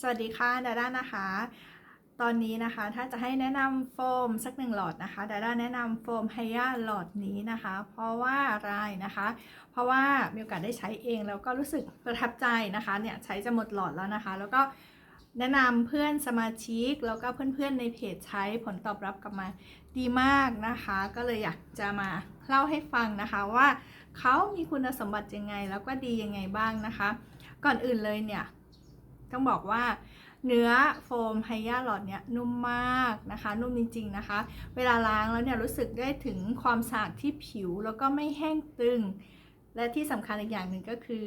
สวัสดีค่ะดาด้านะคะ ตอนนี้นะคะถ้าจะให้แนะนำโฟมสักหนึ่งหลอดนะคะดาด้าแนะนำโฟมไฮยาหลอดนี้นะคะ เพราะว่าอะไรนะคะ เพราะว่ามีโอกาสได้ใช้เองแล้วก็รู้สึกประทับใจนะคะเนี่ยใช้จะหมดหลอดแล้วนะคะ แล้วก็แนะนำเพื่อนสมาชิกแล้วก็เพื่อนๆในเพจใช้ผลตอบรับกลับมาดีมากนะคะ ก็เลยอยากจะมาเล่าให้ฟังนะคะว่าเขามีคุณสมบัติยังไงแล้วก็ดียังไงบ้างนะคะ ก่อนอื่นเลยเนี่ย ต้องบอกว่าเนื้อโฟมไฮยาหลอดเนี่ยนุ่มมากนะคะ นุ่มจริง ๆนะคะ เวลาล้างแล้วเนี่ยรู้สึกได้ถึงความสะอาดที่ผิวแล้วก็ไม่แห้งตึง และที่สำคัญอีกอย่างหนึ่งก็คือ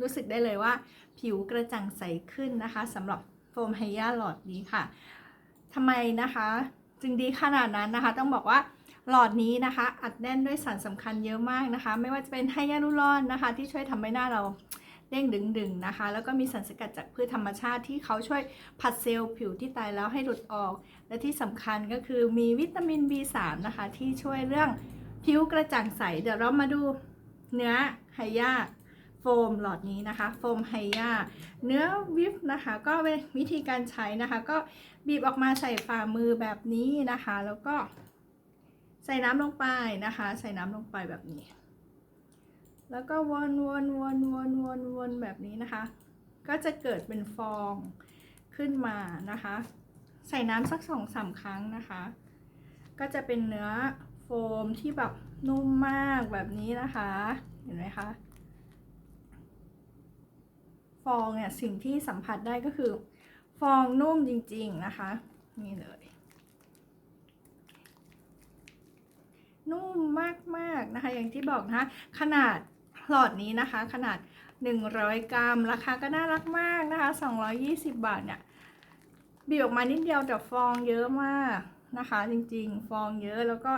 รู้สึกได้เลยว่า ผิวกระจ่างใสขึ้นนะคะสำหรับโฟมไฮยาหลอดนี้ค่ะทำไมนะคะ จึงดีขนาดนั้นนะคะ ต้องบอกว่าหลอดนี้นะคะ อัดแน่นด้วยสารสำคัญเยอะมากนะคะ ไม่ว่าจะเป็นไฮยาลูรอนนะคะ ที่ช่วยทำให้หน้าเรา เด้งดึงๆนะคะ แล้วก็มีสารสกัดจากพืชธรรมชาติที่เขาช่วยผัดเซลล์ผิวที่ตายแล้วให้หลุดออก และที่สำคัญก็คือมีวิตามิน B3 นะคะ ที่ช่วยเรื่องผิวกระจ่างใส เดี๋ยวเรามาดูเนื้อไฮยาโฟมหลอดนี้นะคะ โฟมไฮยาเนื้อวิปนะคะ ก็วิธีการใช้นะคะ ก็บีบออกมาใส่ฝ่ามือแบบนี้นะคะ แล้วก็ใส่น้ำลงไปนะคะ ใส่น้ำลงไปแบบนี้ แล้วก็วนวนวนวนวนว นแบบนี้นะคะ ก็จะเกิดเป็นฟองขึ้นมานะคะ ใส่น้ำสักสองสามครั้งนะคะ ก็จะเป็นเนื้อโฟมที่แบบนุ่มมากแบบนี้นะคะ เห็นไหมคะ ฟองเนี่ยสิ่งที่สัมผัสได้ก็คือ ฟองนุ่มจริงๆนะคะ นี่เลย นุ่มมากๆนะคะ อย่างที่บอกนะคะขนาดหลอดนี้นะคะ ขนาด 100 กรัม ราคาก็น่ารักมากนะคะ 220 บาทเนี่ยบีบออกมานิดเดียวแต่ฟองเยอะมากนะคะ จริงๆ ฟองเยอะแล้วก็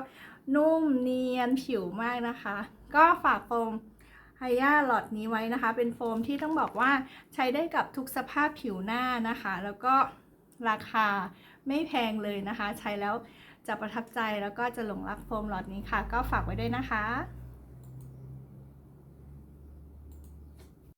นุ่มเนียนผิวมากนะคะ ก็ฝากโฟมไฮยาหลอดนี้ไว้นะคะ เป็นโฟมที่ต้องบอกว่าใช้ได้กับทุกสภาพผิวหน้านะคะ แล้วก็ราคาไม่แพงเลยนะคะ ใช้แล้วจะประทับใจแล้วก็จะหลงรักโฟมหลอดนี้ค่ะ ก็ฝากไว้ด้วยนะคะ